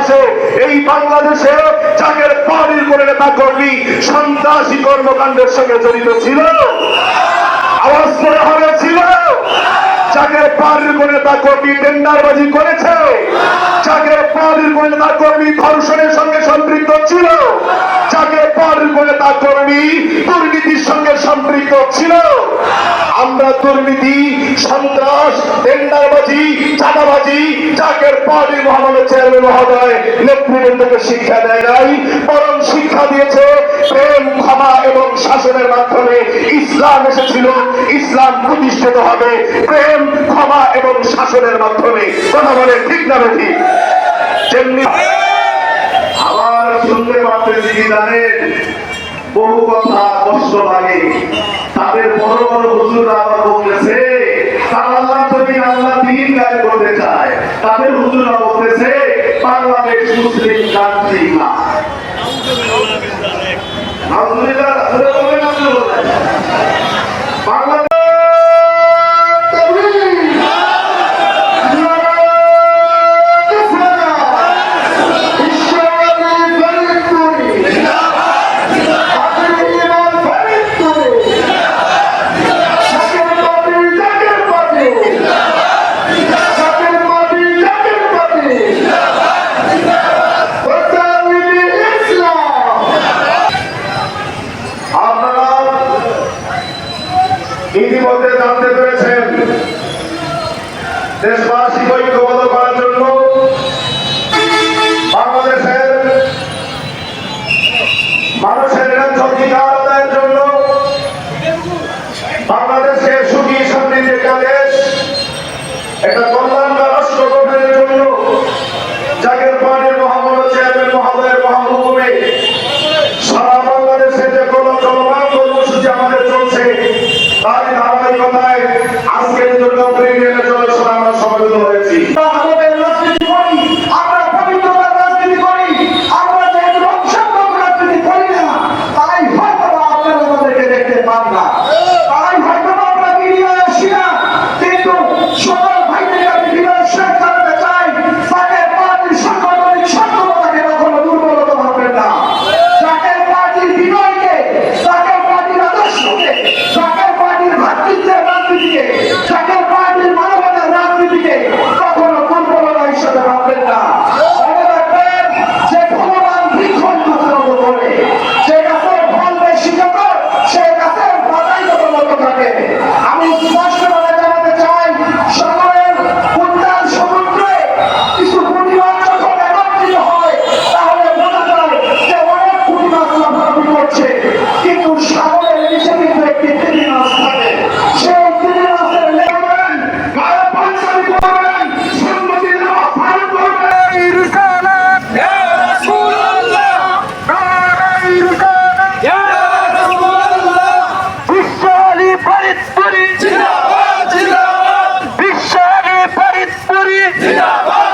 ইতিহাসে এই বাংলাদেশে চাকের পানির করে নেতা কর্মী সন্ত্রাসী কর্মকাণ্ডের সঙ্গে জড়িত ছিল। আওয়াজ করে হয়েছিল চাকের পানির করে নেতা কর্মী টেন্ডারবাজি করেছে চাকের পানির করে নেতা কর্মী ধর্ষণের সঙ্গে সম্পৃক্ত ছিল চাকের পানির করে নেতা কর্মী দুর্নীতির সঙ্গে সম্পৃক্ত ছিল। আমরা দুর্নীতি, সন্ত্রাস, টেন্ডারবাজি, চাঁদাবাজি চাকের পার্টি মহামানের চেয়ারম্যান মহোদয় নেতৃবৃন্দকে শিক্ষা দেয় নাই, বরং শিক্ষা দিয়েছে প্রেম, ক্ষমা এবং শাসনের মাধ্যমে। ইসলাম এসেছিল, ইসলাম প্রতিষ্ঠিত হবে। প্রেম, ক্ষমা এবং শাসনের মাধ্যমে। কথা বলে ঠিক না ঠিক যেমনি আবার শুনতে পাচ্ছেন কি জানেন, বহু কথা কষ্ট লাগে। তাদের বড় বড় হুজুররা আবার বলতেছে, তারা আল্লাহ তুমি আল্লাহ দিন গায়ে করতে চায়। তাদের হুজুররা বলতেছে, বাংলাদেশ মুসলিম কান্ট্রি না। বাংলাদেশ দেশবাসী ঐক্যবদ্ধ করার জন্য বাংলাদেশের মানুষের ন্যায্য অধিকার আদায়ের জন্য বাংলাদেশকে সুখী সমৃদ্ধি একটা আমরা হয়েছি। ফরিদপুরি